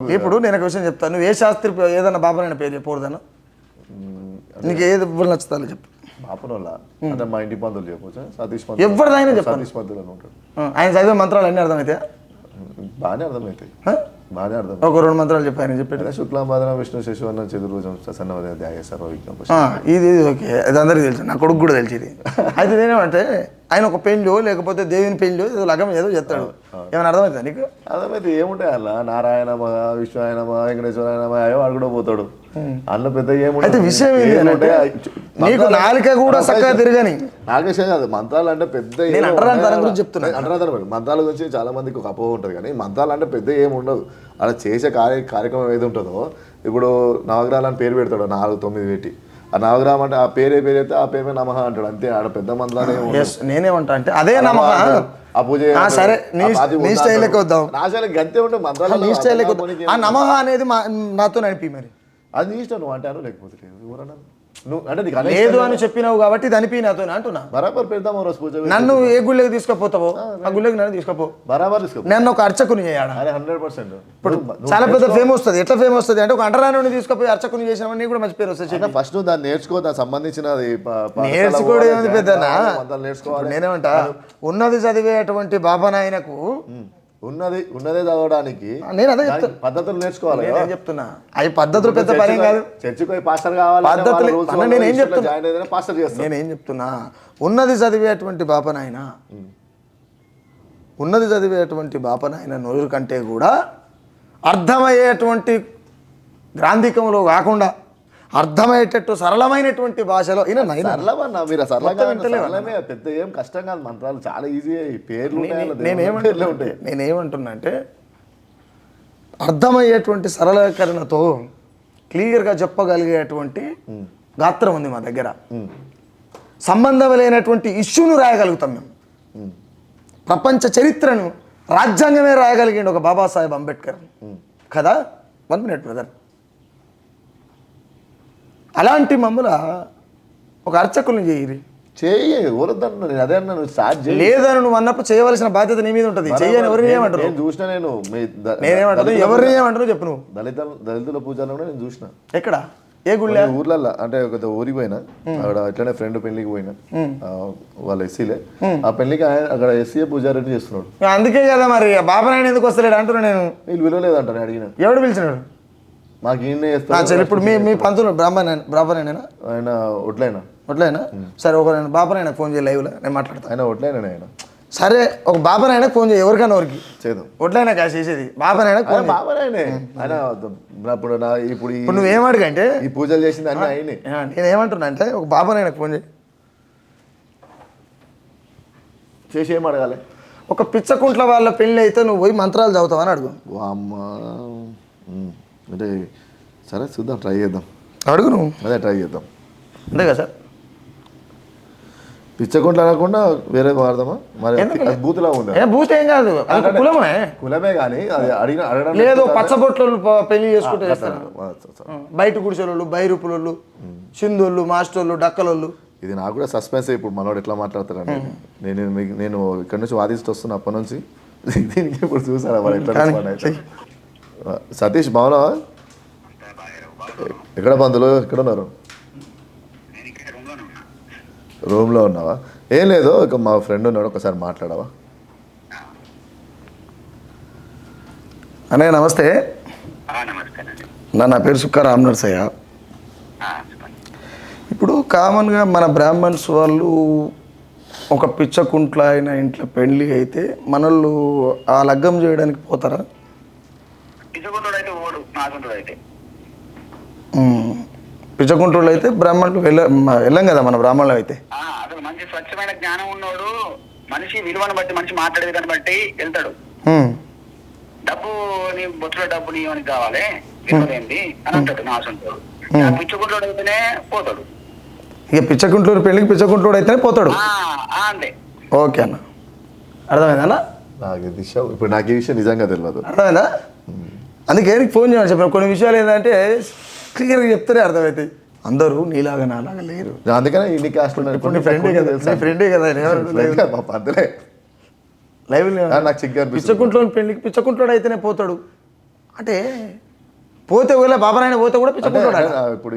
ఇప్పుడు నేను ఒక విషయం చెప్తాను. నువ్వు ఏ శాస్త్రి ఏదన్నా బాబానైనా పేరు చెప్పకూడదను నీకు ఏది ఎవరు నచ్చుతాలో చెప్పు. బాపనోళ్ళ అంటే మా ఇంటి పంతులు చెప్పొచ్చా? సతీష్ ఎవరిదైనా చెప్పండి. సతీష్ పంతులు అని ఉంటాడు ఆయన చదివే మంత్రాలు అన్నీ అర్థమైతే బాగానే అర్థమవుతాయి బాగానే అర్థం ఒక రెండు మంత్రాలు చెప్పి ఆయన చెప్పాడు అంటే శుక్లాంబాదన విష్ణు శశివర్ణ చతుర్భుజం సన్నవదే ధ్యాయ సర్వ ఇది ఓకే. అది అందరికీ తెలుసు. నా కొడుకు కూడా తెలిసి ఇది అయితే నేనేమంటే ఆయన ఒక పెళ్ళో లేకపోతే దేవుని పెళ్ళో ఏదో లగం ఏదో చెప్తాడు ఏమైనా అర్థమవుతుందా నీకు? అర్థమైతే ఏముంటాయి అలా? నారాయణ మహ విశ్వాయన మహ వెంకటేశ్వరాయన మహ వాడు కూడా పోతాడు. అన్న పెద్ద అయితే విషయం ఏంటి అంటే, నీకు నాలుక కూడా చక్కగా తిరగని. నాగేశం కాదు మంత్రాలు అంటే పెద్ద అంటరాని గురించి చెప్తున్నా. అంటరాని. మంత్రాల గురించి చాలా మందికి ఒక అపోహ ఉంటుంది కానీ మంత్రాలు అంటే పెద్ద ఏమి ఉండదు. అలా చేసే కార్య కార్యక్రమం ఏది ఉంటుందో ఇప్పుడు నవగ్రహాలు అని పేరు పెడతాడు నాలుగు తొమ్మిది పెట్టి ఆ నవగ్రహం అంటే ఆ పేరు ఏ పేరు అయితే ఆ పేరు మీద నమః అంటాడు. అంతే ఆడ పెద్ద మంత్రాలు నేనేమంటా అంటే అదే నమ్మకం ఆ పూజ సరే నీ స్టైల్కి వద్దాం. నా స్టైల్ గంతే ఉంటే మంత్రాలు నీ స్టైల్కి వద్దాం. ఆ నమః అనేది మా నాతో నడిపి మరి. అది నీ ఇష్టం నువ్వు అంటాను లేకపోతే లేదు. ఎవరన్నా నువ్వు అంటే నీకు లేదు అని చెప్పినావు కాబట్టి ఇది అనిపి నాతో అంటున్నా బరాబర్ పెడదాం రోజు పూజ నన్ను ఏ గుళ్ళకి తీసుకుపోతావో ఆ గుళ్ళకి నన్ను తీసుకుపో బరాబర్ తీసుకో నన్ను ఒక అర్చకుని చేయాడా అరే హండ్రెడ్ పర్సెంట్ చాలా పెద్ద ఫేమ్ వస్తుంది ఎట్లా ఫేమ్ వస్తుంది అంటే ఒక అంటరాని తీసుకుపోయి అర్చకుని చేసినామని నీకు కూడా మంచి పేరు వస్తుంది. ఫస్ట్ నువ్వు దాన్ని నేర్చుకో దానికి సంబంధించినది ప- పాఠశాల నేర్చుకోవడం పోవాలి, ఏముంది నేర్చుకోవాలి ఇప్పుడు నేనేమంటా ఉన్నది చదివేటువంటి బాబా నాయనకు. ఉన్నది ఉన్నదే చదవడానికి నేను అదే పద్ధతులు నేర్చుకోవాలి. నేనేం చెప్తున్నా? అవి పద్ధతులు పెద్ద పనేం కాదు. చర్చికి పోయి పాస్టర్ కావాలి పద్ధతులు- నేనేం చెప్తున్నా? జాయిన్ అయితే పాస్టర్ చేస్తాను నేనేం చెప్తున్నా? ఉన్నది చదివేటువంటి బాపనాయన? ఉన్నది చదివేటువంటి బాపనాయన నోరు కంటే కూడా అర్థమయ్యేటువంటి గ్రాంధికంలో కాకుండా అర్థమయ్యేటట్టు సరళమైనటువంటి భాషలో ఈయన సరళమన్నా మీరు? సరళమే పెద్ద ఏం కష్టం కాదు మంత్రాలు. చాలా ఈజీ పేర్లు నేనేమంటున్నా అంటే అర్థమయ్యేటువంటి సరళీకరణతో క్లియర్గా చెప్పగలిగేటువంటి గాత్రం ఉంది మా దగ్గర. సంబంధం లేనటువంటి ఇష్యూను రాయగలుగుతాం మేము. ప్రపంచ చరిత్రను రాజ్యాంగమే రాయగలిగిండు ఒక బాబాసాహెబ్ అంబేద్కర్. కదా? వన్ మినిట్ బ్రదర్ అలాంటి మమ్మల ఒక అర్చకుల్ని చేయరి. చేయి ఎవరొద్దన్న నేను అదే అన్నా నువ్వు స్టార్ట్ చేయి లేదని నువ్వు అన్నప్పుడు చేయవలసిన బాధ్యత నీ మీద ఉంటుంది. చెయ్యని ఎవరిని ఏమంటారు? నేను చూసిన నేను నేనేమంటాను? ఎవరిని ఏమంటారు చెప్పు నువ్వు. దళిత దళితుల పూజలు కూడా నేను చూసిన. ఎక్కడ? ఏ గుళ్ళే? ఊర్లల్లో అంటే ఒక ఊరికి పోయినా. అక్కడ ఇట్లనే ఫ్రెండ్ పెళ్ళికి పోయినా. వాళ్ళ ఎస్సీలే. ఆ పెళ్ళికి ఆయన అక్కడ ఎస్సీ పూజారెడ్డి చేస్తున్నాడు. అందుకే కదా మరి బాబానాయన ఎందుకు వస్తలేడు అంటున్నా నేను. వీళ్ళు విలువలేదంట నేను అడిగిన. ఎవడు పిలిచినాడు? మాకు ఈయనే సరే ఇప్పుడు మీ మీ పంతులు బ్రాహ్మణ బ్రాహ్మణేనా ఆయన ఒట్లైనా? అట్లేనా సరే ఒక నేను బాబానాయన ఫోన్ చేయి లైవ్లో నేను మాట్లాడతాను ఆయన ఒట్లైనా ఆయన? సరే ఒక బాబానాయన ఫోన్ చేయి ఎవరికైనా ఎవరికి? చేద్దాం ఒట్లైనా కాదు చేసేది. బాబానాయన ఆయన బాబాయనే ఆయన ఇప్పుడు నా ఇప్పుడు ఈ- ఇప్పుడు నువ్వేమడిగంటే ఈ పూజలు చేసింది అన్ని ఆయనే. నేను ఏమంటున్నా అంటే ఒక బాబానాయన ఫోన్ చేయి. చేసి ఏం అడగాలి? ఒక పిచ్చకుంట్ల వాళ్ళ పెళ్ళి అయితే నువ్వు పోయి మంత్రాలు చదువుతావని అడుగు. ఓ అమ్మ. అంటే సరే చూద్దాం ట్రై చేద్దాం. అడుగు నువ్వు. అదే ట్రై చేద్దాం. అంతే కదా సార్? పిచ్చకుంట్లు అనకుండా వేరే వాడదామా? మరి ఎందుకు? అది బూతులా ఉందా? ఏ బూస్ట్ ఏం కాదు. అది కులమే. కులమే కానీ అది అడిగిన అడగడం లేదు పచ్చబొట్లు పెళ్ళి చేసుకుంటే చేస్తారు? ఆ, బయట గుడిసెలోళ్ళు బైరుపులోళ్ళు సింధోళ్ళు మాస్టర్లు డక్కలోళ్ళు. ఇది నాకు కూడా సస్పెన్స్ ఇప్పుడు మనోడు ఎట్లా మాట్లాడతాడండి నేను మీకు నేను ఇక్కడ నుంచి వాదిస్తూ వస్తున్నా అప్పటి నుంచి. దీనికి ఇప్పుడు చూసారా వాడు ఎట్లా కానీ, respond అవుతాడు. సతీష్ బాగున్నావా? ఎక్కడ బంధువులు? ఎక్కడ ఉన్నారు? రూమ్లో ఉన్నావా? ఏం లేదు ఇక మా ఫ్రెండ్ ఉన్నాడు ఒకసారి మాట్లాడవా? అన్నయ్య నమస్తే. నా నా పేరు సుక్క రామ్ నరసయ్య. ఇప్పుడు కామన్గా మన బ్రాహ్మణ్స్ వాళ్ళు ఒక పిచ్చకుంట్ల అయిన ఇంట్లో పెళ్ళి అయితే మనల్ని ఆ లగ్గం చేయడానికి పోతారా? నాకుంటుడు అయితే. అయితే బ్రాహ్మణులు వెళ్ళ వెళ్ళం కదా మన బ్రాహ్మణులు అయితే. అసలు మంచి స్వచ్ఛమైన జ్ఞానం ఉన్నోడు మనిషి విలువను బట్టి మనిషి మాట్లాడేది దాన్ని బట్టి వెళ్తాడు. డబ్బు నీ బొచ్చులో డబ్బు నీ అని కావాలి విలువలేంది అని అంటాడు నా అసంటాడు పిచ్చుకుంటుడు అయితేనే పోతాడు. ఇక పిచ్చకుంట్లూరు పెళ్ళికి పిచ్చకుంట్లోడు అయితేనే పోతాడు. అంతే. ఓకే అన్న. అర్థమైందన్న నాకు ఇప్పుడు నాకు ఈ విషయం నిజంగా తెలియదు అర్థమైందా? అందుకే ఫోన్ చేయమని చెప్పాను. కొన్ని విషయాలు ఏంటంటే క్లియర్గా చెప్తేనే అర్థమవుతాయి అందరూ నీలాగా నాలాగా లేరు. అందుకనే ఇన్ని కాస్ట్ ఇప్పుడు నీ ఫ్రెండే కదా నీ ఫ్రెండే కదా ఎవరు? లైవ్ నాకు చిగ్గు పిచ్చకుంట్లో పెళ్ళికి పిచ్చకుంట్లోడు అయితేనే పోతాడు. అంటే పోతే ఒకవేళ బాబా నాయన పోతే కూడా పిచ్చకుంటాడు ఇప్పుడు